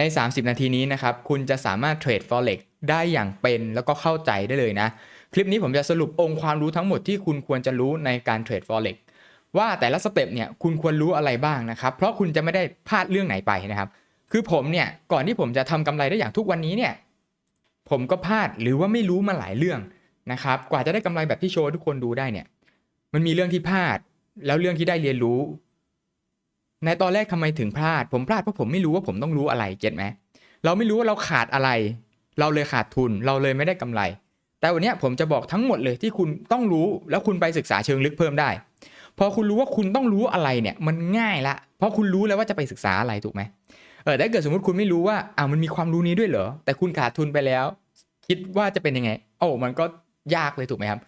ใน 30 นาทีนี้นะครับ คุณจะสามารถเทรด forex ได้อย่างเป็นแล้วก็เข้าใจได้เลยนะ คลิปนี้ผมจะสรุปองค์ความรู้ทั้งหมดที่คุณควรจะรู้ในการเทรด forex ว่าแต่ละสเต็ปเนี่ยคุณควรรู้อะไรบ้างนะครับ เพราะคุณจะไม่ได้พลาดเรื่องไหนไปนะครับ คือผมเนี่ยก่อนที่ผมจะทำกำไรได้อย่างทุกวันนี้เนี่ยผมก็พลาดหรือว่าไม่รู้มาหลายเรื่องนะครับ กว่าจะได้กำไรแบบที่โชว์ทุกคนดูได้เนี่ย มันมีเรื่องที่พลาด แล้วเรื่องที่ได้เรียนรู้ ในตอนแรกทำไมถึงพลาด ผมพลาดเพราะผมไม่รู้ว่าผมต้องรู้อะไรเก็ตไหมเราไม่รู้ว่าเราขาดอะไร เราเลยขาดทุน เราเลยไม่ได้กำไร แต่วันนี้ผมจะบอกทั้งหมดเลยที่คุณต้องรู้แล้วคุณไปศึกษาเชิงลึกเพิ่มได้ พอคุณรู้ว่าคุณต้องรู้อะไรเนี่ยมันง่ายละ เพราะคุณรู้แล้วว่าจะไปศึกษาอะไรถูกไหมเออถ้าเกิดสมมติคุณไม่รู้ว่าอ้าวมันมีความรู้นี้ด้วยเหรอ แต่คุณขาดทุนไปแล้ว คิดว่าจะเป็นยังไง โอ้มันก็ยากเลยถูกไหมครับ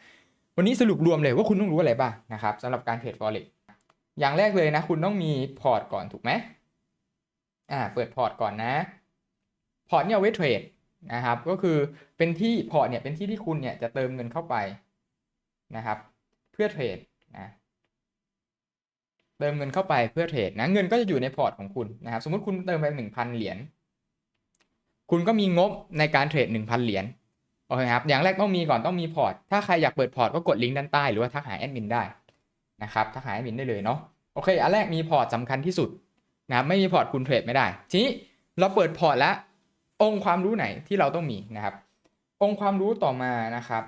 วันนี้สรุปรวมเลยว่าคุณต้องรู้อะไรบ้างนะครับสำหรับการเทรด forex อ อย่างแรกเลยนะ คุณต้องมีพอร์ตก่อนถูกไหมอ่าเปิดพอร์ตก่อนนะ พอร์ตเนี่ยเอาไว้เทรดนะครับ ก็คือเป็นที่พอร์ตเนี่ยเป็นที่ที่คุณเนี่ยจะเติมเงินเข้าไปนะครับ เพื่อเทรดนะเติมเงินเข้าไปเพื่อเทรดนะเงินก็จะอยู่ในพอร์ตของคุณนะครับ สมมติคุณเติมไปหนึ่งพันเหรียญคุณก็มีงบในการเทรดหนึ่งพันเหรียญโอเคครับอย่างแรกต้องมีก่อนต้องมีพอร์ต ถ้าใครอยากเปิดพอร์ตก็กดลิงก์ด้านใต้หรือว่าทักหาแอดมินได้ นะครับทักหาแอดมินได้เลยเนาะโอเค อันแรกมีพอร์ตสำคัญที่สุดนะครับไม่มีพอร์ตคุณเทรดไม่ได้ ทีนี้เราเปิดพอร์ตแล้วองค์ความรู้ไหนที่เราต้องมีนะครับ องค์ความรู้ต่อมานะครับ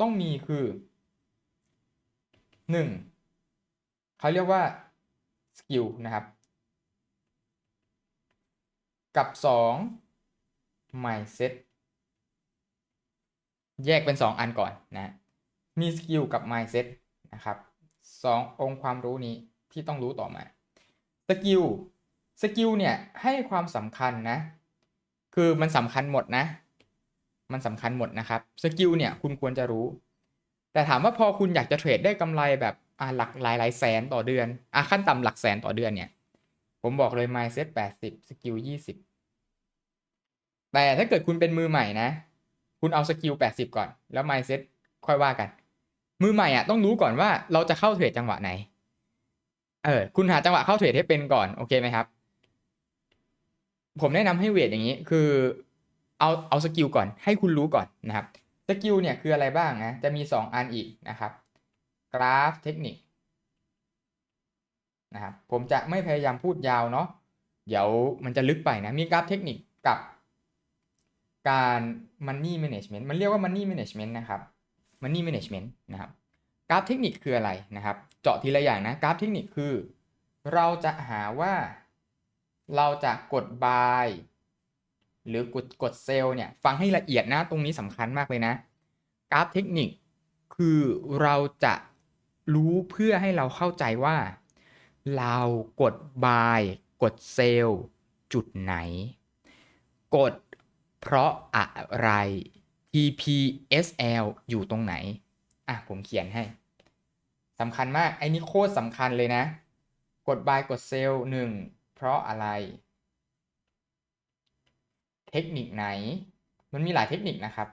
ต้องมีคือหนึ่งเขาเรียกว่าสกิลนะครับ กับสอง mindset แยกเป็น 2 อันก่อนนะ มีสกิลกับ mindset นะครับ สององค์ความรู้นี้ที่ต้องรู้ต่อมาสกิลสกิลเนี่ยให้ความสำคัญนะ คือมันสำคัญหมดนะ มันสำคัญหมดนะครับสกิลเนี่ยคุณควรจะรู้ แต่ถามว่าพอคุณอยากจะเทรดได้กำไรแบบอ่าหลักหลายหลายแสนต่อเดือนอะขั้นต่ำหลักแสนต่อเดือนเนี่ย ผมบอกเลย mindset 80 สกิล 20 แต่ถ้าเกิดคุณเป็นมือใหม่นะ คุณเอาสกิล 80 ก่อน แล้ว mindset ค่อยว่ากัน มือใหม่อะต้องรู้ก่อนว่าเราจะเข้าเทรดจังหวะไหน เออ คุณหาจังหวะเข้าเทรดให้เป็นก่อนโอเคไหมครับ ผมแนะนำให้เวทอย่างนี้ คือเอาเอาสกิลก่อนให้คุณรู้ก่อนนะครับสกิลเนี่ยคืออะไรบ้างนะจะมี 2 อันอีกนะครับ กราฟเทคนิคนะครับผมจะไม่พยายามพูดยาวเนาะเดี๋ยวมันจะลึกไปนะ มีกราฟเทคนิคกับการ Money Management มันเรียกว่า Money Management นะครับ Money Management นะครับกราฟเทคนิคคืออะไรนะครับ เจาะทีละอย่างนะกราฟเทคนิคคือ เราจะหาว่าเราจะกด buy หรือกดกดเซลเนี่ยฟังให้ละเอียดนะตรงนี้สำคัญมากเลยนะกราฟเทคนิคคือเราจะรู้เพื่อให้เราเข้าใจว่า เรากด buy กดเซลจุดไหน กดเพราะอะไร TPSL อยู่ตรงไหน อะ ผมเขียนให้สำคัญมาก ไอ้นี่โคตรสำคัญเลยนะ กด buy กด sell หนึ่งเพราะอะไร เทคนิคไหน มันมีหลายเทคนิคนะครับ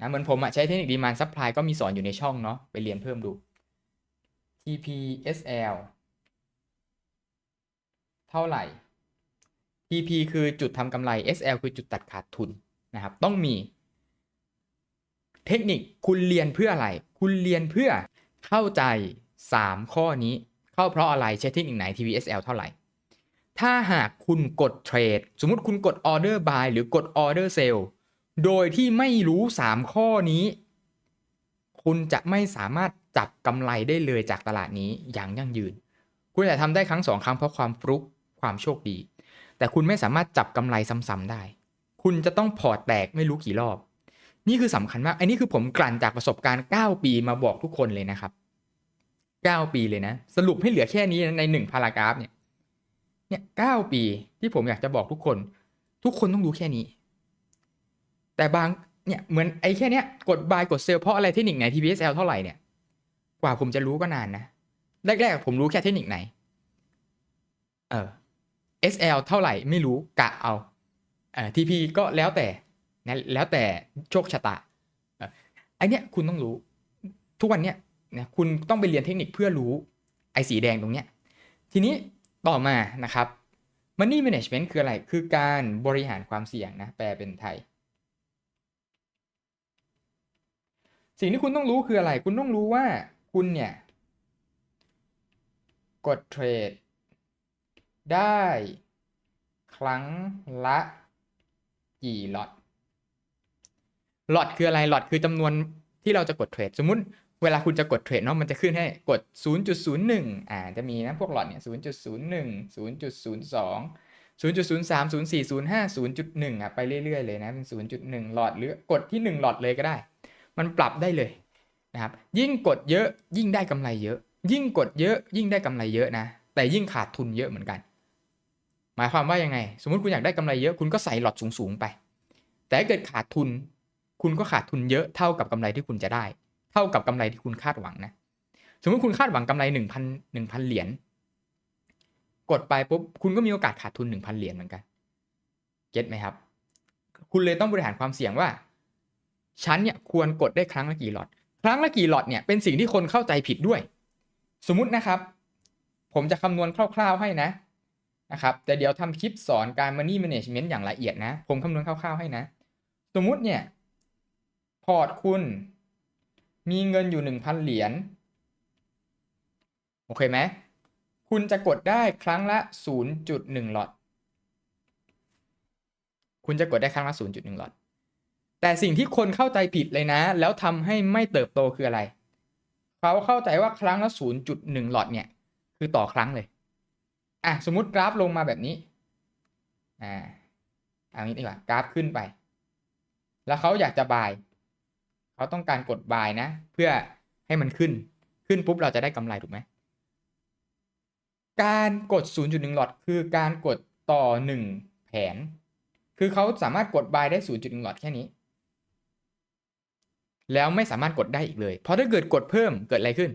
นะเหมือนผมอะใช้เทคนิค demand supply ก็มีสอนอยู่ในช่องเนาะไปเรียนเพิ่มดู TPSL เท่าไหร่ TP คือจุดทำกำไร SL คือจุดตัดขาดทุน นะครับ ต้องมี เทคนิคคุณเรียนเพื่ออะไร คุณเรียนเพื่อเข้าใจ 3 ข้อนี้ เข้าเพราะอะไรใช้เทคนิคไหน TVSL เท่าไหร่ ถ้าหากคุณกดเทรด สมมุติคุณกด Order Buy หรือกด Order Sell โดยที่ไม่รู้ 3 ข้อนี้ คุณจะไม่สามารถจับกำไรได้เลยจากตลาดนี้อย่างยั่งยืน คุณอาจะทำได้ครั้งสองครั้งเพราะความฟลุกความโชคดี แต่คุณไม่สามารถจับกำไรซ้ำๆได้ คุณจะต้องพอร์ตแตกไม่รู้กี่รอบ นี่คือสำคัญมากอันนี้คือผมกลั่นจากประสบการณ์ 9 ปีมาบอกทุกคนเลยนะครับ 9 ปีเลยนะ สรุปให้เหลือแค่นี้ใน1พารากราฟเนี่ยเนี่ย9ปีที่ผมอยากจะบอกทุกคน ทุกคนต้องรู้แค่นี้ แต่บางเนี่ยเหมือนไอ้แค่เนี้ยกด buy กด sell เพราะอะไรเทคนิคไหน TPSL เท่าไหร่เนี่ยกว่าผมจะรู้ก็นานนะแรกๆผมรู้แค่เทคนิคไหน เออ SL เท่าไหร่ไม่รู้กะเอา เอ่อ TP ก็แล้วแต่นะแล้วแต่โชคชะตาอ่อไอเนี้ยคุณต้องรู้ ทุกวันเนี้ยนะคุณต้องไปเรียนเทคนิคเพื่อรู้ไอสีแดงตรงเนี้ยทีนี้ต่อมานะครับ Money Management คืออะไร คือการบริหารความเสี่ยงนะ แปลเป็นไทย สิ่งที่คุณต้องรู้คืออะไร คุณต้องรู้ว่าคุณเนี่ย กดเทรดได้ครั้งละ กี่ล็อตล็อตคืออะไรล็อตคือจำนวนที่เราจะกดเทรดสมมุติเวลาคุณจะกดเทรดเนาะมันจะขึ้นให้กด 0.01 อ่า จะมีนะพวกหลอตเนี่ย 0.01 0.02 0.03 04 05 0.1 อะ ไปเรื่อย ๆ เลยนะเป็น 0.1 หลอดหรือกดที่ 1 หลอดเลยก็ได้ มันปรับได้เลยนะครับ ยิ่งกดเยอะยิ่งได้กำไรเยอะ ยิ่งกดเยอะยิ่งได้กำไรเยอะนะ แต่ยิ่งขาดทุนเยอะเหมือนกัน มายความว่ายังไง สมมติคุณอยากได้กำไรเยอะคุณก็ใส่หลอดสูงๆไป แต่ถ้าเกิดขาดทุน คุณก็ขาดทุนเยอะเท่ากับกำไรที่คุณจะได้ เท่ากับกำไรที่คุณคาดหวังนะ สมมติคุณคาดหวังกำไรหนึ่งพันหนึ่งพันเหรียญกดไปปุ๊บคุณก็มีโอกาสขาดทุนหนึ่งพันเหรียญเหมือนกันเก็ตไหมครับ คุณเลยต้องบริหารความเสี่ยงว่าฉันเนี่ยควรกดได้ครั้งละกี่หลอด ครั้งละกี่หลอดเนี่ยเป็นสิ่งที่คนเข้าใจผิดด้วย สมมุตินะครับ ผมจะคำนวณคร่าว ๆให้นะ นะครับแต่เดี๋ยวทำคลิปสอนการ money management อย่างละเอียดนะ ผมคำนวณคร่าวๆให้นะ สมมุติเนี่ย พอร์ตคุณมีเงินอยู่หนึ่งพันเหรียญโอเคไหมคุณจะกดได้ครั้งละ 0.1 หลอด คุณจะกดได้ครั้งละ 0.1 หลอด แต่สิ่งที่คนเข้าใจผิดเลยนะ แล้วทำให้ไม่เติบโตคืออะไร เขาเข้าใจว่าครั้งละ 0.1 หลอดเนี่ย คือต่อครั้งเลย อะสมมุติกราฟลงมาแบบนี้อ่าเอางี้ดีกว่ากราฟขึ้นไป แล้วเขาอยากจะบายเขาต้องการกดบายนะ เพื่อให้มันขึ้นขึ้นปุ๊บเราจะได้กำไรถูกไหมการกด 0.1 หลอดคือการกดต่อ 1 แผน คือเขาสามารถกดบายได้ 0.1 หลอดแค่นี้ แล้วไม่สามารถกดได้อีกเลย เพราะถ้าเกิดกดเพิ่มเกิดอะไรขึ้น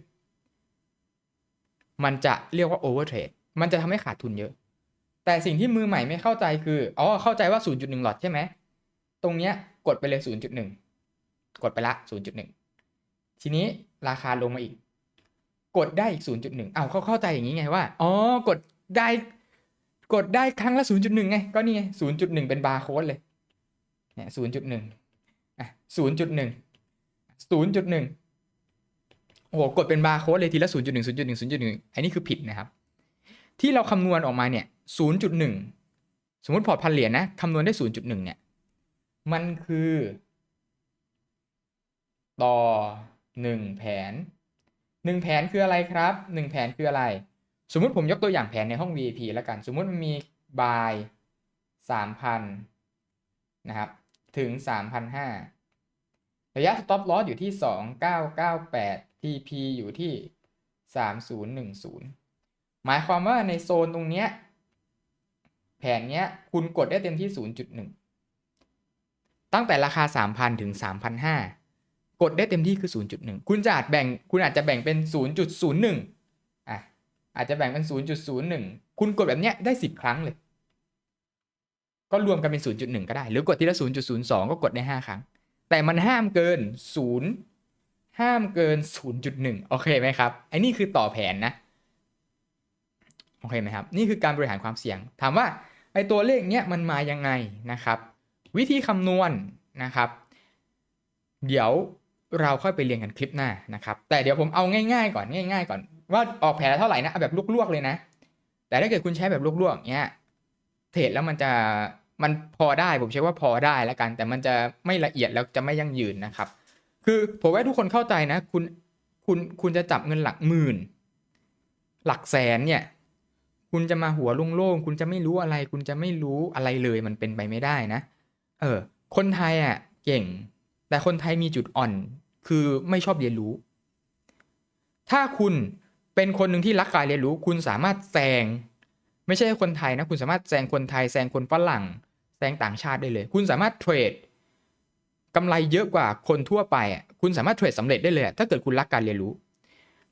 มันจะเรียกว่า over trade มันจะทำให้ขาดทุนเยอะ แต่สิ่งที่มือใหม่ไม่เข้าใจคืออ๋อเข้าใจว่า 0.1 หลอดใช่ไหมตรงเนี้ยกดไปเลย 0.1 กดไปละ 0.1 ทีนี้ราคาลงมาอีก กดได้อีก 0.1 เอาเขาเข้าใจอย่างนี้ไงว่าอ๋อกดได้กดได้ครั้งละ 0.1 ไง ก็นี่ไง 0.1 เป็นบาร์โค้ดเลยเนี่ย0.1อะ0.1 0.1โอ้โหกดเป็นบาร์โค้ดเลยทีละ 0.1 0.1 0.1 อันนี้คือผิดนะครับ ที่เราคำนวณออกมาเนี่ย 0.1 สมมติพอร์ตพันเหรียญนะคำนวณได้ 0.1 เนี่ย มันคือ ต่อ 1 แผน 1 แผนคืออะไรครับ 1 แผนคืออะไร สมมุติผมยกตัวอย่างแผนในห้อง VIP แล้วกัน สมมุติมันมี buy 3,000 นะครับ ถึง 3,500 ระยะ stop loss อยู่ที่ 2998 TP อยู่ที่ 3010 หมายความว่าในโซนตรงเนี้ยแผนเนี้ยคุณกดได้เต็มที่ 0.1 ตั้งแต่ราคา 3,000 ถึง 3,500 กดได้เต็มที่คือ 0.1 คุณจะอาจแบ่งคุณอาจจะแบ่งเป็น 0.01 อะอาจจะแบ่งเป็น 0.01 คุณกดแบบเนี้ยได้ 10 ครั้งเลย ก็รวมกันเป็น 0.1 ก็ได้ หรือกดทีละ 0.02 ก็กดได้ 5 ครั้ง แต่มันห้ามเกิน 0 ห้ามเกิน 0.1 โอเคไหมครับไอ้นี่คือต่อแผนนะ โอเคไหมครับนี่คือการบริหารความเสี่ยง ถามว่าไอตัวเลขเนี้ยมันมายังไงนะครับ วิธีคำนวณนะครับ เดี๋ยวเราค่อยไปเรียนกันคลิปหน้านะครับ แต่เดี๋ยวผมเอาง่ายๆก่อนง่าย ๆ ก่อน ว่าออกแผนเท่าไหร่นะเอาแบบลวกๆเลยนะ แต่ถ้าเกิดคุณใช้แบบลวกๆเนี้ยเทรดแล้วมันจะมันพอได้ผมใช้ว่าพอได้แล้วกัน แต่มันจะไม่ละเอียดแล้วจะไม่ยั่งยืนนะครับ คือผมว่าทุกคนเข้าใจนะ คุณคุณคุณจะจับเงินหลักหมื่น หลักแสนเนี่ย คุณจะมาหัวโล่งๆคุณจะไม่รู้อะไร คุณจะไม่รู้อะไรเลยมันเป็นไปไม่ได้นะ เออ คนไทยอะ เก่ง แต่คนไทยมีจุดอ่อน คือไม่ชอบเรียนรู้ ถ้าคุณเป็นคนหนึ่งที่รักการเรียนรู้ คุณสามารถแซงไม่ใช่คนไทยนะ คุณสามารถแซงคนไทยแซงคนฝรั่งแซงต่างชาติได้เลย คุณสามารถเทรดกำไรเยอะกว่าคนทั่วไปอะคุณสามารถเทรดสำเร็จได้เลย ถ้าเกิดคุณรักการเรียนรู้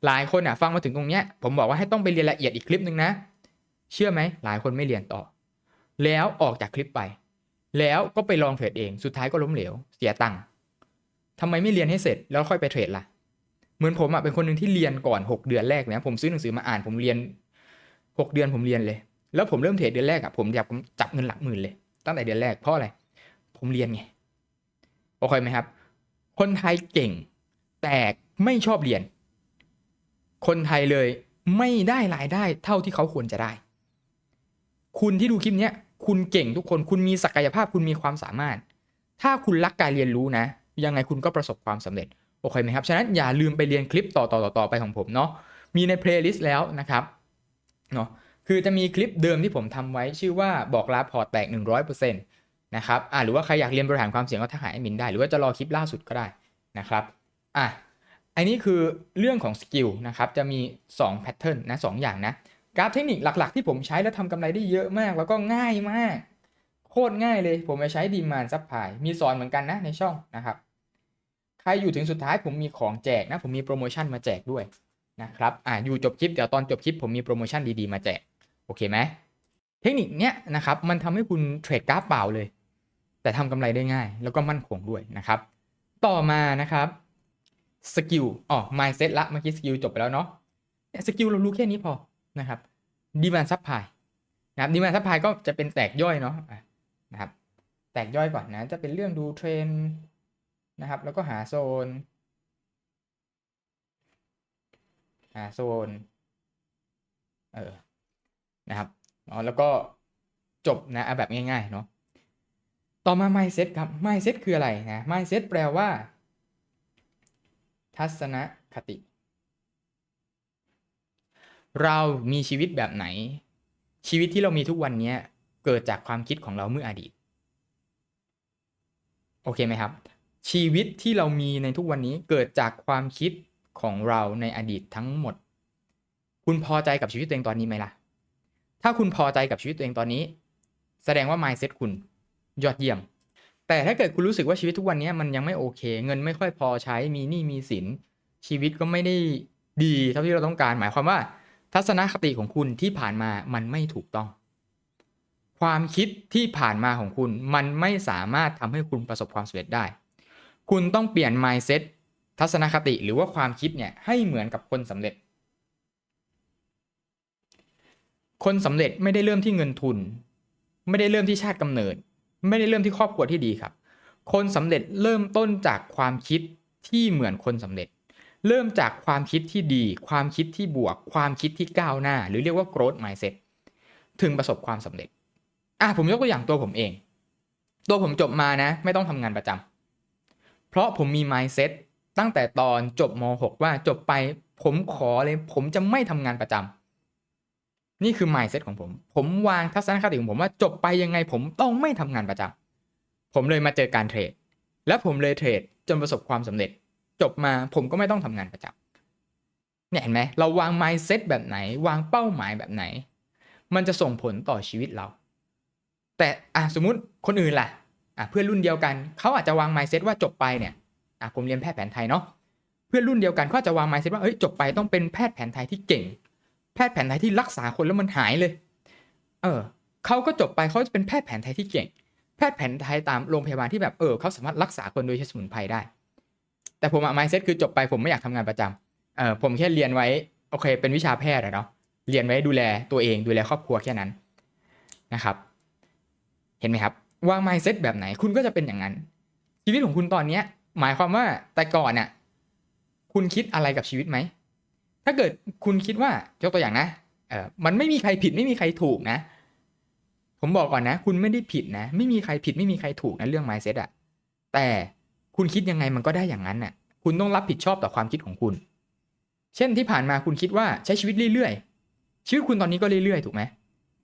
หลายคนอะฟังมาถึงตรงเนี้ยผมบอกว่าให้ต้องไปเรียนละเอียดอีกคลิปหนึ่งนะ เชื่อไหมหลายคนไม่เรียนต่อ แล้วออกจากคลิปไป แล้วก็ไปลองเทรดเองสุดท้ายก็ล้มเหลว เสียตังค์ทำไมไม่เรียนให้เสร็จแล้วค่อยไปเทรดล่ะ เหมือนผมอะเป็นคนหนึ่งที่เรียนก่อน 6 เดือนแรกนะผมซื้อหนังสือมาอ่านผมเรียน 6 เดือนผมเรียนเลย แล้วผมเริ่มเทรดเดือนแรกอะผมอยากจับเงินหลักหมื่นเลย ตั้งแต่เดือนแรกเพราะอะไร ผมเรียนไงโอเคไหมครับ คนไทยเก่ง แต่ไม่ชอบเรียน คนไทยเลยไม่ได้รายได้เท่าที่เขาควรจะได้ คุณที่ดูคลิปเนี้ยคุณเก่งทุกคนคุณมีศักยภาพคุณมีความสามารถ ถ้าคุณรักการเรียนรู้นะ ยังไงคุณก็ประสบความสำเร็จโอเคไหมครับฉะนั้นอย่าลืมไปเรียนคลิปต่อต่อต่อต่อไปของผมเนาะมีในเพลย์ลิสต์แล้วนะครับเนาะคือจะมีคลิปเดิมที่ผมทำไว้ชื่อว่าบอกลาพอร์ตแตก 100%นะครับอ่าหรือว่าใครอยากเรียนบริหารความเสี่ยงก็ทักหาแอดมินได้ หรือว่าจะรอคลิปล่าสุดก็ได้นะครับอะอันนี้คือเรื่องของสกิลนะครับจะมี2แพทเทิร์นนะสองอย่างนะ กราฟเทคนิคหลัก ๆ ที่ผมใช้แล้วทำกำไรได้เยอะมาก แล้วก็ง่ายมาก โคตรง่ายเลย ผมจะใช้ดีมานซับพายมีสอนเหมือนกันนะในช่องนะครับ ใครอยู่ถึงสุดท้ายผมมีของแจกนะ ผมมีโปรโมชั่นมาแจกด้วยนะครับอ่าอยู่จบคลิปเดี๋ยวตอนจบคลิปผมมีโปรโมชั่นดีๆมาแจกโอเคไหมเทคนิคเนี้ยนะครับมันทำให้คุณเทรดกราฟเปล่าเลย แต่ทำกำไรได้ง่าย แล้วก็มั่นคงด้วยนะครับ ต่อมานะครับสกิลอ๋อ mindset ละเมื่อกี้สกิลจบไปแล้วเนาะสกิลเรารู้แค่นี้พอ นะครับดีมานซับพายนะครับดีมานซับพายก็จะเป็นแตกย่อยเนาะนะครับ แตกย่อยก่อนนะจะเป็นเรื่องดูเทรนนะครับ แล้วก็หาโซน หาโซน เออนะครับอ๋อแล้วก็จบนะแบบง่ายๆเนาะต่อมา mindset ครับ mindset คืออะไรนะ mindset แปลว่า ทัศนคติ เรามีชีวิตแบบไหน ชีวิตที่เรามีทุกวันนี้เกิดจากความคิดของเราเมื่ออดีต โอเคไหมครับ ชีวิตที่เรามีในทุกวันนี้เกิดจากความคิดของเราในอดีตทั้งหมด คุณพอใจกับชีวิตตัวเองตอนนี้ไหมล่ะ ถ้าคุณพอใจกับชีวิตตัวเองตอนนี้ แสดงว่า mindset คุณยอดเยี่ยม แต่ถ้าเกิดคุณรู้สึกว่าชีวิตทุกวันนี้มันยังไม่โอเค เงินไม่ค่อยพอใช้มีหนี้มีสินชีวิตก็ไม่ได้ดีเท่าที่เราต้องการหมายความว่า ทัศนคติของคุณที่ผ่านมามันไม่ถูกต้อง ความคิดที่ผ่านมาของคุณมันไม่สามารถทำให้คุณประสบความสำเร็จได้ คุณต้องเปลี่ยน mindset ทัศนคติหรือว่าความคิดเนี่ยให้เหมือนกับคนสำเร็จ คนสำเร็จไม่ได้เริ่มที่เงินทุน ไม่ได้เริ่มที่ชาติกำเนิด ไม่ได้เริ่มที่ครอบครัวที่ดีครับ คนสำเร็จเริ่มต้นจากความคิดที่เหมือนคนสำเร็จ เริ่มจากความคิดที่ดี ความคิดที่บวก ความคิดที่ก้าวหน้า หรือเรียกว่า growth mindset ถึงประสบความสำเร็จ อะผมยกตัวอย่างตัวผมเอง ตัวผมจบมานะ ไม่ต้องทำงานประจำเพราะผมมี mindset ตั้งแต่ตอนจบม .6 ว่าจบไปผมขอเลย ผมจะไม่ทำงานประจำนี่คือ mindset ของผม ผมวางทัศนคติของผมว่าจบไปยังไงผมต้องไม่ทำงานประจำผมเลยมาเจอการเทรด และผมเลยเทรดจนประสบความสำเร็จ จบมาผมก็ไม่ต้องทำงานประจำเนี่ยเห็นไหมเราวาง mindset แบบไหน วางเป้าหมายแบบไหน มันจะส่งผลต่อชีวิตเรา แต่อะสมมุติคนอื่นล่ะอะเพื่อนรุ่นเดียวกันเขาอาจจะวาง mindset ว่าจบไปเนี่ยอะผมเรียนแพทย์แผนไทยเนาะเพื่อนรุ่นเดียวกันเขาจะวาง mindset ว่าเอ้ยจบไปต้องเป็นแพทย์แผนไทยที่เก่ง แพทย์แผนไทยที่รักษาคนแล้วมันหายเลย เออเขาก็จบไปเขาจะเป็นแพทย์แผนไทยที่เก่ง แพทย์แผนไทยตามโรงพยาบาลที่แบบเออเขาสามารถรักษาคนโดยใช้สมุนไพรได้ แต่ผมอะ mindset คือจบไปผมไม่อยากทำงานประจำเออผมแค่เรียนไว้โอเค เป็นวิชาแพทย์อะเนาะเรียนไว้ดูแลตัวเองดูแลครอบครัวแค่นั้นนะครับ เห็นไหมครับวาง mindset แบบไหนคุณก็จะเป็นอย่างนั้น ชีวิตของคุณตอนเนี้ย หมายความว่าแต่ก่อนน่ะคุณคิดอะไรกับชีวิตไหมถ้าเกิดคุณคิดว่ายกตัวอย่างนะเออมันไม่มีใครผิดไม่มีใครถูกนะ ผมบอกก่อนนะ คุณไม่ได้ผิดนะ ไม่มีใครผิดไม่มีใครถูกนะเรื่อง mindset อะแต่ คุณคิดยังไงมันก็ได้อย่างนั้นน่ะ คุณต้องรับผิดชอบต่อความคิดของคุณ เช่นที่ผ่านมาคุณคิดว่าใช้ชีวิตเรื่อยๆชีวิตคุณตอนนี้ก็เรื่อยๆถูกไหม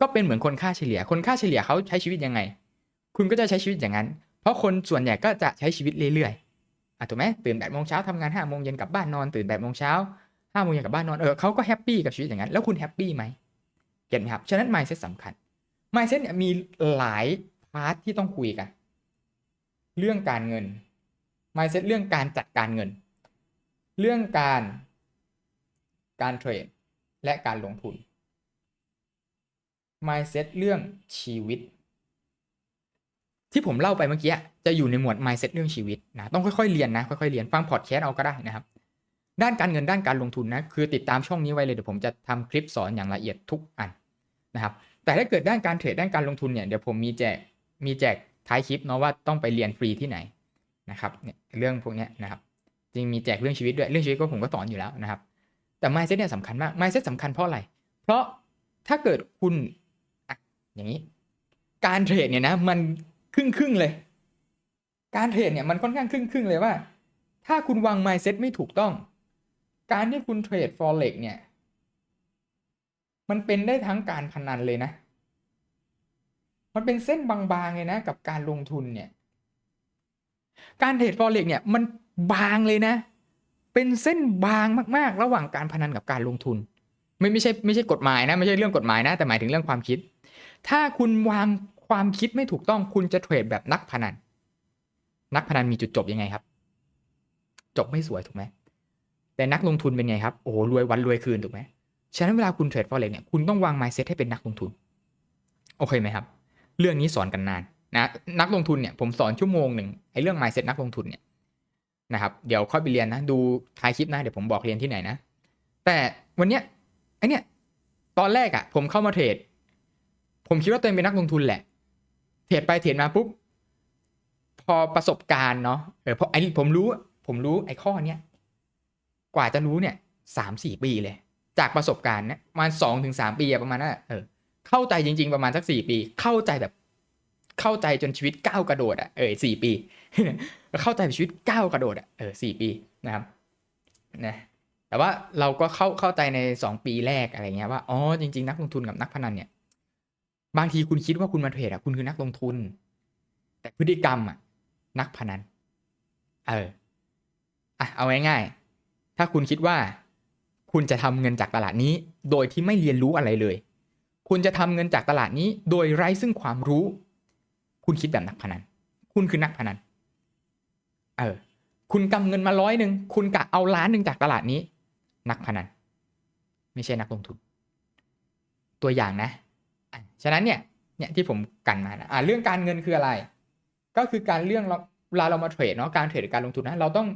ก็เป็นเหมือนคนค่าเฉลี่ย คนค่าเฉลี่ยเขาใช้ชีวิตยังไง คุณก็จะใช้ชีวิตอย่างนั้น เพราะคนส่วนใหญ่ก็จะใช้ชีวิตเรื่อยๆอะถูกไหมตื่นแปดโมงเช้าทำงานห้าโมงเย็นกลับบ้านนอนตื่นแปดโมงเช้าห้าโมงเย็นกลับบ้านนอนเออเขาก็แฮปปี้กับชีวิตอย่างนั้นแล้วคุณแฮปปี้ไหมเก็ตไหมครับฉะนั้น mindset สำคัญ mindset เนี่ยมีหลายพาร์ทที่ต้องคุยกัน เรื่องการเงิน mindset เรื่องการจัดการเงิน เรื่องการการเทรดและการลงทุน mindset เรื่องชีวิต ที่ผมเล่าไปเมื่อกี้จะอยู่ในหมวด mindset เรื่องชีวิตนะต้องค่อยๆเรียนนะค่อยๆเรียนฟังพอดแคสต์เอาก็ได้นะครับ ด้านการเงินด้านการลงทุนนะคือติดตามช่องนี้ไว้เลยเดี๋ยวผมจะทำคลิปสอนอย่างละเอียดทุกอันนะครับ แต่ถ้าเกิดด้านการเทรดด้านการลงทุนเนี่ยเดี๋ยวผมมีแจกมีแจกท้ายคลิปเนาะว่าต้องไปเรียนฟรีที่ไหน นะครับเนี่ยเรื่องพวกนี้นะครับจริงมีแจกเรื่องชีวิตด้วยเรื่องชีวิตก็ผมก็สอนอยู่แล้วนะครับ แต่ mindset เนี่ยสำคัญมาก mindset สำคัญเพราะอะไร เพราะถ้าเกิดคุณออย่างนี้ การเทรดเนี่ยนะมันครึ่งครึ่งๆเลย การเทรดเนี่ยมันค่อนข้างครึ่งครึ่งๆเลยว่า ถ้าคุณวาง mindset ไม่ถูกต้อง การที่คุณเทรด forex เนี่ย มันเป็นได้ทั้งการพนันเลยนะ มันเป็นเส้นบางๆเลยนะ กับการลงทุนเนี่ย การเทรด forex เนี่ยมันบางเลยนะ เป็นเส้นบางมากๆ ระหว่างการพนันกับการลงทุน ไม่ไม่ใช่ไม่ใช่กฎหมายนะ ไม่ใช่เรื่องกฎหมายนะ แต่หมายถึงเรื่องความคิด ถ้าคุณวางความคิดไม่ถูกต้องคุณจะเทรดแบบนักพนัน นักพนันมีจุดจบยังไงครับ จบไม่สวยถูกไหมแต่นักลงทุนเป็นไงครับโอ้รวยวันรวยคืนถูกไหมฉะนั้นเวลาคุณเทรดฟอเร็กเนี่ยคุณต้องวาง mindset ให้เป็นนักลงทุน โอเคไหมครับ เรื่องนี้สอนกันนาน นะนักลงทุนเนี่ยผมสอนชั่วโมงหนึ่งไอ้เรื่อง mindset นักลงทุนเนี่ยนะครับเดี๋ยวค่อยไปเรียนนะดูท้ายคลิปนะเดี๋ยวผมบอกเรียนที่ไหนนะ แต่วันเนี้ยไอเนี้ยตอนแรกอะ่ะ ผมเข้ามาเทรดผมคิดว่าตัวเองเป็นนักลงทุนแหละ เทรดไปเทรดมาปุ๊บพอประสบการณ์เนาะเออพอไอผมรู้ ผมรู้ไอ้ข้อเนี้ยกว่าจะรู้เนี่ยสามสี่ปีเลย จากประสบการณ์เนี่ยประมาณสองถึงสามปีประมาณนั้นเออเข้าใจจริง ๆ ประมาณสักสี่ปี เข้าใจแบบ เข้าใจจนชีวิตก้าวกระโดดอะเออสี่ปีเข้าใจชีวิตก้าวกระโดดอะเออสี่ปีนะครับนะแต่ว่าเราก็เข้าเข้าใจในสองปีแรกอะไรเงี้ยว่าอ๋อจริงๆนักลงทุนกับนักพนันเนี่ยบางทีคุณคิดว่าคุณมาเทรดอะคุณคือนักลงทุน แต่พฤติกรรมอะนักพนันเอออะเอาง่ายๆถ้าคุณคิดว่าคุณจะทำเงินจากตลาดนี้ โดยที่ไม่เรียนรู้อะไรเลย คุณจะทำเงินจากตลาดนี้ โดยไร้ซึ่งความรู้ คุณคิดแบบนักพนัน คุณคือนักพนัน เออ คุณกำเงินมาร้อยหนึ่ง คุณกะเอาล้านหนึ่งจากตลาดนี้ นักพนัน ไม่ใช่นักลงทุน ตัวอย่างนะ ฉะนั้นเนี่ย เนี่ยที่ผมกันมานะอะเรื่องการเงินคืออะไร ก็คือการเรื่องเราเวลาเรามาเทรดเนาะ การเทรดหรือการลงทุนนะ เราต้อง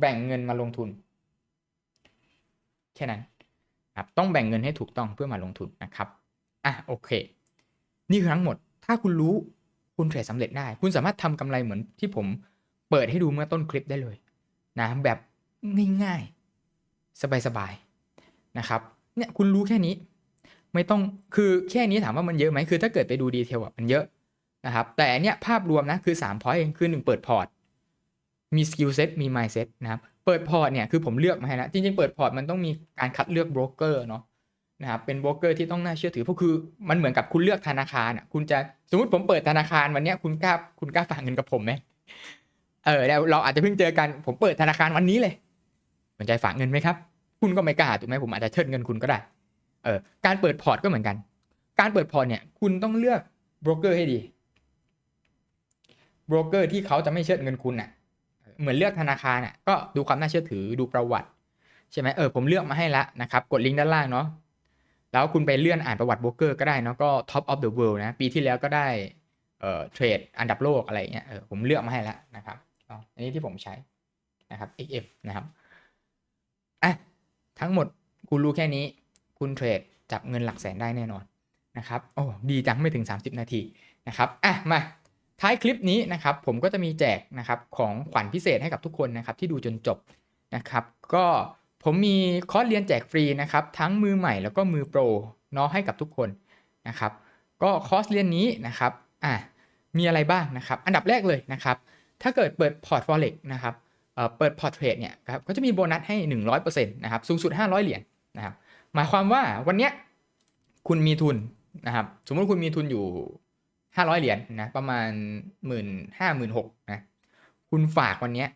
แบ่งเงินมาลงทุน แค่นั้นครับต้องแบ่งเงินให้ถูกต้องเพื่อมาลงทุนนะครับ อะโอเค นี่คือทั้งหมด ถ้าคุณรู้ คุณเทรดสำเร็จได้ คุณสามารถทำกำไรเหมือนที่ผมเปิดให้ดูเมื่อต้นคลิปได้เลยนะแบบง่ายๆ สบายๆนะครับเนี่ยคุณรู้แค่นี้ ไม่ต้องคือแค่นี้ถามว่ามันเยอะไหมคือถ้าเกิดไปดูดีเทลอะมันเยอะนะครับแต่เนี่ยภาพรวมนะคือ3 point เองคือ1เปิดพอร์ตมีสกิลเซ็ตมี mindset นะครับเปิดพอร์ตเนี่ยคือผมเลือกมาให้แล้วจริงๆเปิดพอร์ตมันต้องมีการคัดเลือกโบรกเกอร์เนาะ นะครับเป็นโบรกเกอร์ที่ต้องน่าเชื่อถือเพราะคือมันเหมือนกับคุณเลือกธนาคารอะคุณจะสมมติผมเปิดธนาคารวันนี้คุณกล้าคุณกล้าฝากเงินกับผมไหมเออแล้วเราอาจจะเพิ่งเจอกันผมเปิดธนาคารวันนี้เลยสนใจฝากเงินไหมครับ คุณก็ไม่กล้าถูกไหมผมอาจจะเชิดเงินคุณก็ได้เออการเปิดพอร์ตก็เหมือนกัน การเปิดพอร์ตเนี่ยคุณต้องเลือกโบรกเกอร์ให้ดีโบรกเกอร์ที่เขาจะไม่เชิดเงินคุณอะเหมือนเลือกธนาคารอะก็ดูความน่าเชื่อถือดูประวัติใช่ไหมเออผมเลือกมาให้และนะครับ กดลิงก์ด้านล่างเนาะ แล้วคุณไปเลื่อนอ่านประวัติโบรกเกอร์ก็ได้เนาะก็ top of the world นะ ปีที่แล้วก็ได้เอ่อเทรดอันดับโลกอะไรเงี้ยเออผมเลือกมาให้แล้วนะครับอันนี้ที่ผมใช้นะครับ XF นะครับอะทั้งหมดคุณรู้แค่นี้ คุณเทรดจับเงินหลักแสนได้แน่นอนนะครับโอ้ดีจังไม่ถึง 30 นาทีนะครับอะมาท้ายคลิปนี้นะครับ ผมก็จะมีแจกนะครับของขวัญพิเศษให้กับทุกคนนะครับที่ดูจนจบนะครับ ก็ ผมมีคอร์สเรียนแจกฟรีนะครับ ทั้งมือใหม่แล้วก็มือโปรเนาะให้กับทุกคนนะครับ ก็คอร์สเรียนนี้นะครับอะมีอะไรบ้างนะครับ อันดับแรกเลยนะครับ ถ้าเกิดเปิดพอร์ตฟอเร็กนะครับเอ่อเปิดพอร์ตเทรดเนี่ยครับก็จะมีโบนัสให้ 100%นะครับสูงสุด 500 เหรียญนะครับหมายความว่าวันเนี้ยคุณมีทุนนะครับสมมติคุณมีทุนอยู่ 500 เหรียญนะประมาณ 1 5 0 0 0 0 1 6นะคุณฝากวันเนี้ย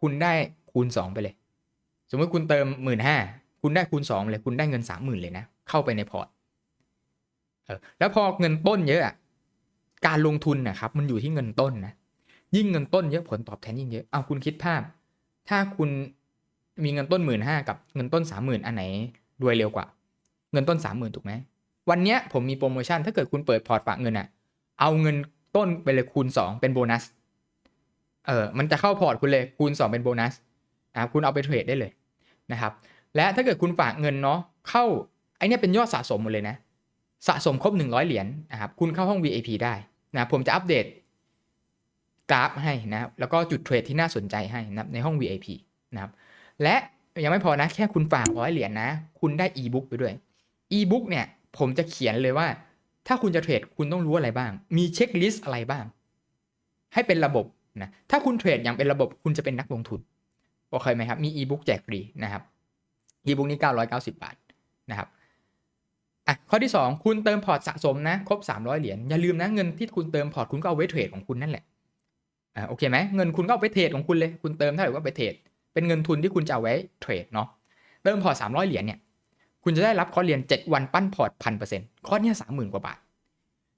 คุณได้คูณ 2 ไปเลย สมมติคุณเติม1 5 0 0 0คุณได้คูณ2เลยคุณได้เงิน30,000เลยนะ เข้าไปในพอร์ตเออแล้วพอเงินต้นเยอะอะการลงทุนนะครับมันอยู่ที่เงินต้นนะยิ่งเงินต้นเยอะผลตอบแทนยิ่งเยอะเอาคุณคิดภาพ ถ้าคุณมีเงินต้นหมื่นห้ากับเงินต้นสามหมื่นอันไหนรวยเร็วกว่า เงินต้นสามหมื่นถูกไหมวันเนี้ยผมมีโปรโมชั่นถ้าเกิดคุณเปิดพอร์ตฝากเงินอะเอาเงินต้นไปเลยคูณสองเป็นโบนัสเออมันจะเข้าพอร์ตคุณเลยคูณสองเป็นโบนัส นะครับคุณเอาไปเทรดได้เลยนะครับ และถ้าเกิดคุณฝากเงินเนาะเข้าไอเนี้ยเป็นยอดสะสมหมดเลยนะ สะสมครบ 100 เหรียญนะครับคุณเข้าห้อง VIP ได้นะผมจะอัปเดตกราฟให้นะครับแล้วก็จุดเทรดที่น่าสนใจให้นะในห้อง VIP นะครับ และยังไม่พอนะแค่คุณฝากร้อยเหรียญนะคุณได้อีบุ๊กไปด้วยอีบุ๊กเนี่ยผมจะเขียนเลยว่า ถ้าคุณจะเทรดคุณต้องรู้อะไรบ้าง มีเช็คลิสต์อะไรบ้าง ให้เป็นระบบนะถ้าคุณเทรดอย่างเป็นระบบคุณจะเป็นนักลงทุน โอเคไหมครับ มีอีบุ๊กแจกฟรีนะครับอีบุ๊กนี่990 บาทนะครับอะข้อที่ 2 คุณเติมพอร์ตสะสมนะ ครบ 300 เหรียญอย่าลืมนะเงินที่คุณเติมพอร์ตคุณก็เอาไว้เทรดของคุณนั่นแหละอ่าโอเคไหมเงินคุณก็เอาไปเทรดของคุณเลยคุณเติมเท่าไหร่ก็ไปเทรดเป็นเงินทุนที่คุณจะเอาไว้เทรดเนาะเติมพอร์ต300 เหรียญเนี่ยคุณจะได้รับคอร์สเรียน 7 วันปั้นพอร์ตพันเปอร์เซ็นต์คอร์สเนี่ยสามหมื่นกว่าบาท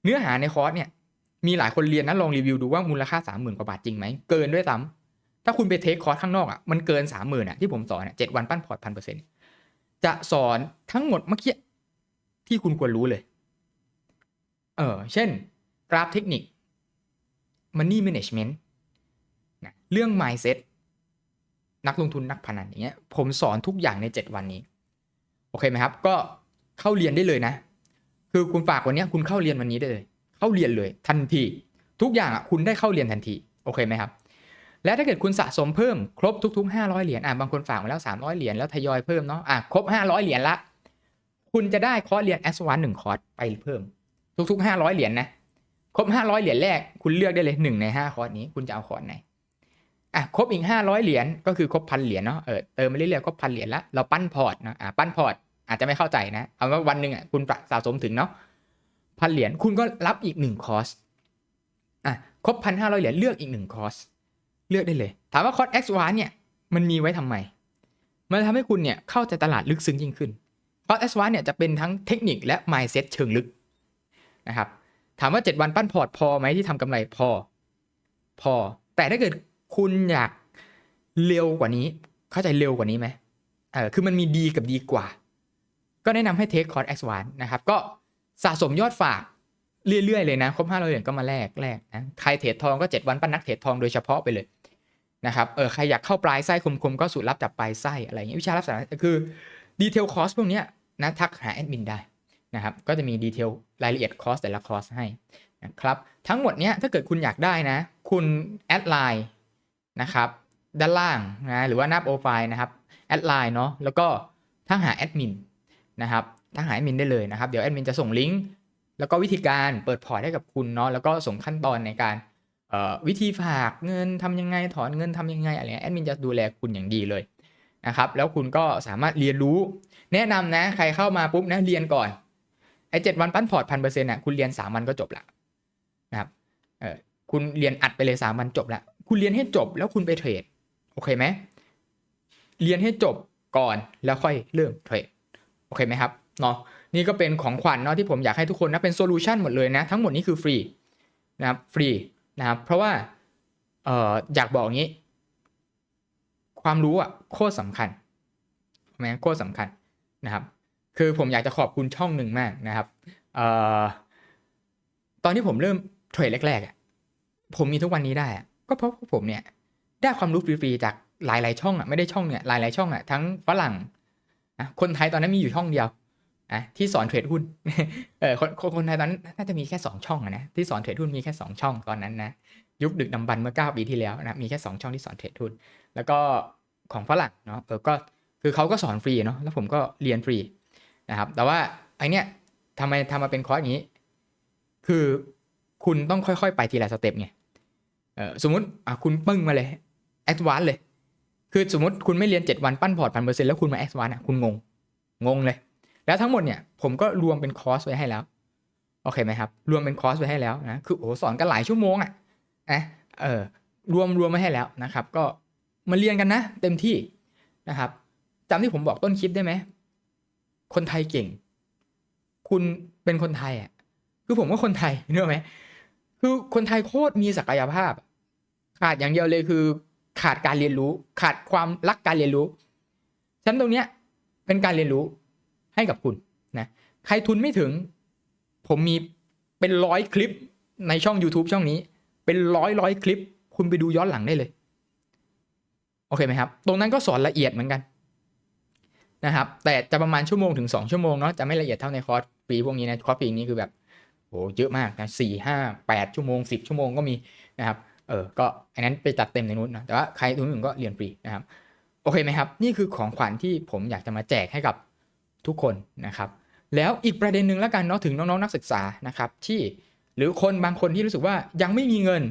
เนื้อหาในคอร์สเนี่ยมีหลายคนเรียนนะลองรีวิวดูว่ามูลค่า 30,000 กว่าบาทจริงไหมเกินด้วยซ้ำ ถ้าคุณไปเทคคอร์สข้างนอกอะมันเกิน30,000อะที่ผมสอนอะเจ็ดวันปั้นพอร์ตพันเปอร์เซ็นต์จะสอนทั้งหมดเมื่อกี้ที่คุณควรรู้เลย เออเช่นกราฟเทคนิค money management นะเรื่อง mindset นักลงทุนนักพนันอย่างเงี้ยผมสอนทุกอย่างใน 7 วันนี้ โอเคไหมครับ ก็เข้าเรียนได้เลยนะ คือคุณฝากวันเนี้ยคุณเข้าเรียนวันนี้ได้เลย เข้าเรียนเลยทันที ทุกอย่างอะคุณได้เข้าเรียนทันที โอเคไหมครับ และถ้าเกิดคุณสะสมเพิ่มครบทุกๆ 500 เหรียญอะบางคนฝากมาแล้ว 300 เหรียญแล้วทยอยเพิ่มเนาะอะครบ 500 เหรียญละ คุณจะได้คอร์สเรียน a s w a n หนึ่งคอร์สไปเพิ่ม ทุก ๆ 500 เหรียญนะครบ 500 เหรียญแรกคุณเลือกได้เลย 1 ใน 5 คอร์สนี้คุณจะเอาคอร์สไหนอะครบอีก 500 เหรียญก็คือครบพันเหรียญเนาะเออเติมไปเรื่อยๆครบพันเหรียญละเราปั้นพอร์ตนะอะปั้นพอร์ตอาจจะไม่เข้าใจนะเอาว่าวันหนึ่งอะคุณสะสมถึงเนาะพันเหรียญคุณก็รับอีกหนึ่งคอร์สอะครบพันห้าร้อยเหรียญเลือกอีกหนึ่งคอร์ส เลือกได้เลย ถามว่าคอร์ส X 1เนี่ยมันมีไว้ทำไม มันทำให้คุณเนี่ยเข้าใจตลาดลึกซึ้งยิ่งขึ้นคอร์ส X 1เนี่ยจะเป็นทั้งเทคนิคและ mindset เชิงลึกนะครับ ถามว่า 7 วันปั้นพอร์ตพอไหมที่ทำกำไรพอ พอ แต่ถ้าเกิดคุณอยากเร็วกว่านี้ เข้าใจเร็วกว่านี้ไหมเออคือมันมีดีกับดีกว่า ก็แนะนำให้เทคคอร์ส X 1นะครับก็สะสมยอดฝากเรื่อยๆเลยนะ ครบห้าร้อยเหรียญก็มาแลกแลกนะ ใครเทรดทองก็ 7 วันปั้นนักเทรดทองโดยเฉพาะไปเลย นะครับ เออ ใครอยากเข้าปลายไส้คมๆ ก็สูตรลับจับปลายไส้อะไรอย่างเงี้ย วิชาลับสารคือดีเทลคอร์สพวกเนี้ยนะทักหาแอดมินได้นะครับ ก็จะมีดีเทลรายละเอียดคอร์สแต่ละคอร์สให้นะครับ ทั้งหมดเนี้ยถ้าเกิดคุณอยากได้นะ คุณแอดไลน์นะครับ ด้านล่างนะ หรือว่าหน้าโปรไฟล์นะครับ แอดไลน์เนาะ แล้วก็ทักหาแอดมินนะครับ ทักหาแอดมินได้เลยนะครับ เดี๋ยวแอดมินจะส่งลิงก์ แล้วก็วิธีการเปิดพอร์ตให้กับคุณเนาะ แล้วก็ส่งขั้นตอนในการ วิธีฝากเงินทำยังไงถอนเงินทำยังไงอะไรเงี้ยแอดมินจะดูแลคุณอย่างดีเลยนะครับแล้วคุณก็สามารถเรียนรู้ แนะนำนะ ใครเข้ามาปุ๊บนะเรียนก่อนไอ้เจ็ดวันปั้นพอร์ตพันเปอร์เซ็นต์อะคุณเรียนสามวันก็จบละนะครับเออคุณเรียนอัดไปเลยสามวันจบละคุณเรียนให้จบแล้วคุณไปเทรดโอเคไหมเรียนให้จบก่อนแล้วค่อยเริ่มเทรดโอเคไหมครับเนาะนี่ก็เป็นของขวัญเนาะที่ผมอยากให้ทุกคนนะเป็นโซลูชันหมดเลยนะ ทั้งหมดนี้คือฟรีนะครับฟรี นะครับ เพราะว่าเอ่ออยากบอกอย่างนี้ ความรู้อะโคตรสำคัญแม้โคตรสำคัญนะครับ คือผมอยากจะขอบคุณช่องหนึ่งมากนะครับเอ่อตอนที่ผมเริ่มเทรดแรกๆอะผมมีทุกวันนี้ได้อะก็เพราะผมเนี่ย ได้ความรู้ฟรีๆจากหลายๆช่องอะไม่ได้ช่องเนี่ยหลายๆช่องอะทั้งฝรั่งอะคนไทยตอนนั้นมีอยู่ช่องเดียว อะที่สอนเทรดหุ้นเออคนคนไทยตอนนั้นน่าจะมีแค่ 2 ช่องนะที่สอนเทรดหุ้นมีแค่ 2 ช่องตอนนั้นนะยุคดึกดำบรรพ์เมื่อ 9 ปีที่แล้วนะมีแค่ 2 ช่องที่สอนเทรดหุ้นแล้วก็ของฝรั่งเนาะเออก็คือเขาก็สอนฟรีเนาะแล้วผมก็เรียนฟรีนะครับแต่ว่าไอเนี้ยทำไมทำมาเป็นคอร์สอย่างนี้ คือคุณต้องค่อยๆ ไปทีละสเต็ปไงเออสมมติอะคุณปึ้งมาเลยแอดวานเลย คือสมมติคุณไม่เรียน 7 วันปั้นพอร์ตพันเปอร์เซ็นต์แล้วคุณมาแอดวานอะคุณงงงงเลย แล้วทั้งหมดเนี่ยผมก็รวมเป็นคอร์สไว้ให้แล้วโอเคไหมครับรวมเป็นคอร์สไว้ให้แล้วนะคือโอ้สอนกันหลายชั่วโมงอะนะเออรวมรวมมาให้แล้วนะครับ ก็มาเรียนกันนะ เต็มที่นะครับจำที่ผมบอกต้นคลิปได้ไหมคนไทยเก่ง คุณเป็นคนไทยอะคือผมก็คนไทยเนอะไหมคือคนไทยโคตรมีศักยภาพ ขาดอย่างเดียวเลยคือ ขาดการเรียนรู้ ขาดความรักการเรียนรู้ฉันตรงเนี้ยเป็นการเรียนรู้ ให้กับคุณนะใครทุนไม่ถึง ผมมีเป็นร้อยคลิปในช่อง YouTube ช่องนี้ เป็นร้อยร้อยคลิป คุณไปดูย้อนหลังได้เลย โอเคไหมครับ ตรงนั้นก็สอนละเอียดเหมือนกันนะครับ แต่จะประมาณชั่วโมงถึง 2 ชั่วโมงเนาะจะไม่ละเอียดเท่าในคอร์สฟรีพวกนี้นะคอร์สฟรีนี้คือแบบโหเยอะมากนะสี่ห้าแปดชั่วโมง 10 ชั่วโมงก็มีนะครับเออก็อันนั้นไปจัดเต็มในนู้นนะแต่ว่าใครทุนหนึ่งก็เรียนฟรีนะครับ โอเคไหมครับ นี่คือของขวัญที่ผมอยากจะมาแจกให้กับ ทุกคนนะครับ แล้วอีกประเด็นหนึ่งแล้วกันเนาะถึงน้องๆนักศึกษานะครับที่หรือคนบางคนที่รู้สึกว่ายังไม่มีเงิน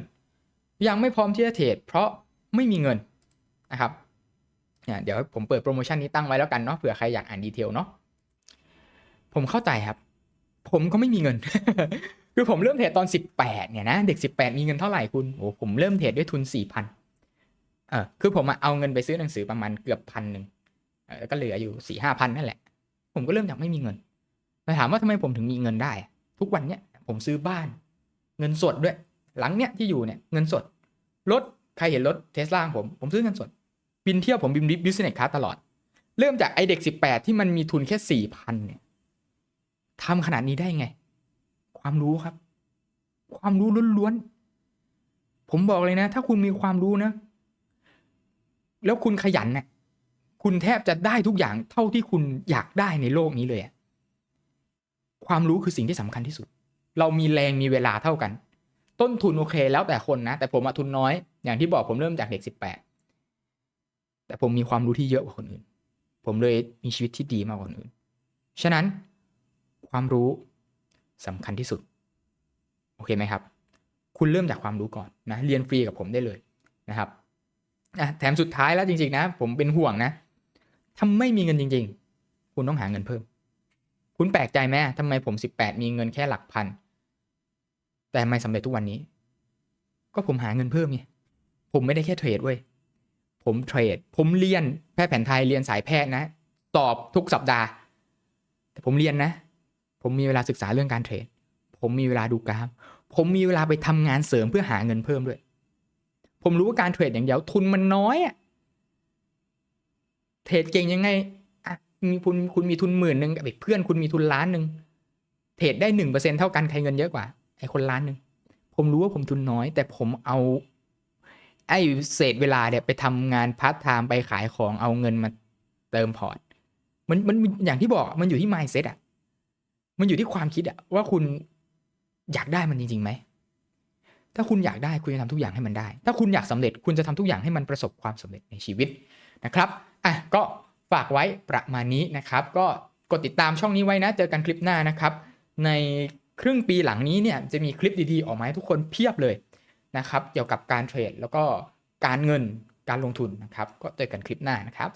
ยังไม่พร้อมที่จะเทรดเพราะไม่มีเงินนะครับเดี๋ยวผมเปิดโปรโมชั่นนี้ตั้งไว้แล้วกันเนาะเผื่อใครอยากอ่านดีเทลเนาะผมเข้าใจครับ ผมก็ไม่มีเงิน คือผมเริ่มเทรดตอน 18เนี่ยนะเด็ก 18 มีเงินเท่าไหร่คุณโอ้ผมเริ่มเทรดด้วยทุน 4,000เออคือผมเอาเงินไปซื้อหนังสือประมาณเกือบพันหนึ่งแล้วก็เหลืออยู่สี่ห้าพันนั่นแหละ ผมก็เริ่มจากไม่มีเงินแต่ถามว่าทำไมผมถึงมีเงินได้ ทุกวันเนี้ยผมซื้อบ้าน เงินสดด้วย หลังเนี้ยที่อยู่เนี่ยเงินสดรถใครเห็นรถเทสลาผมผมซื้อเงินสด บินเที่ยวผมบินบิสเนสคลาสตลอด เริ่มจากไอเด็กสิบแปดที่มันมีทุนแค่สี่พันเนี่ยทำขนาดนี้ได้ไง ความรู้ครับ ความรู้ล้วนๆผมบอกเลยนะ ถ้าคุณมีความรู้นะ แล้วคุณขยันเนี่ย คุณแทบจะได้ทุกอย่างเท่าที่คุณอยากได้ในโลกนี้เลยความรู้คือสิ่งที่สำคัญที่สุด เรามีแรงมีเวลาเท่ากัน ต้นทุนโอเค แล้วแต่คนนะ แต่ผมอะทุนน้อย อย่างที่บอกผมเริ่มจากเด็กสิบแปดแต่ผมมีความรู้ที่เยอะกว่าคนอื่น ผมเลยมีชีวิตที่ดีมากกว่าคนอื่น ฉะนั้นความรู้สำคัญที่สุด โอเคไหมครับ คุณเริ่มจากความรู้ก่อนนะ เรียนฟรีกับผมได้เลยนะครับแถมสุดท้ายแล้วจริงๆนะ ผมเป็นห่วงนะ ถ้าไม่มีเงินจริง ๆ คุณต้องหาเงินเพิ่ม คุณแปลกใจไหมทำไมผมสิบแปดมีเงินแค่หลักพัน แต่ไม่สำเร็จทุกวันนี้ ก็ผมหาเงินเพิ่มไงผมไม่ได้แค่เทรดเว้ยผมเทรด ผมเรียนแพทย์แผนไทยเรียนสายแพทย์นะสอบทุกสัปดาห์ แต่ผมเรียนนะ ผมมีเวลาศึกษาเรื่องการเทรด ผมมีเวลาดูกราฟ ผมมีเวลาไปทำงานเสริมเพื่อหาเงินเพิ่มด้วย ผมรู้ว่าการเทรดอย่างเดียวทุนมันน้อยอะ เทรดเก่งยังไงอะมีคุณคุณมีทุนหมื่นหนึ่งกับอีกเพื่อนคุณมีทุนล้านหนึ่งเทรดได้หนึ่งเปอร์เซ็นเท่ากันใครเงินเยอะกว่าไอ้คนล้านหนึ่งผมรู้ว่าผมทุนน้อย แต่ผมเอา ไอ้เศษเวลาเนี่ยไปทำงานพาร์ทไทม์ไปขายของเอาเงินมาเติมพอร์ตมันมันอย่างที่บอกมันอยู่ที่ mindset อะมันอยู่ที่ความคิดอะว่าคุณอยากได้มันจริงๆไหมถ้าคุณอยากได้คุณจะทำทุกอย่างให้มันได้ ถ้าคุณอยากสำเร็จคุณจะทำทุกอย่างให้มันประสบความสำเร็จในชีวิตนะครับ อะก็ฝากไว้ประมาณนี้นะครับ ก็กดติดตามช่องนี้ไว้นะ เจอกันคลิปหน้านะครับ ในครึ่งปีหลังนี้เนี่ยจะมีคลิปดีๆ ออกมาให้ทุกคนเพียบเลยนะครับ เกี่ยวกับการเทรดแล้วก็การเงินการลงทุนนะครับ ก็เจอกันคลิปหน้านะครับ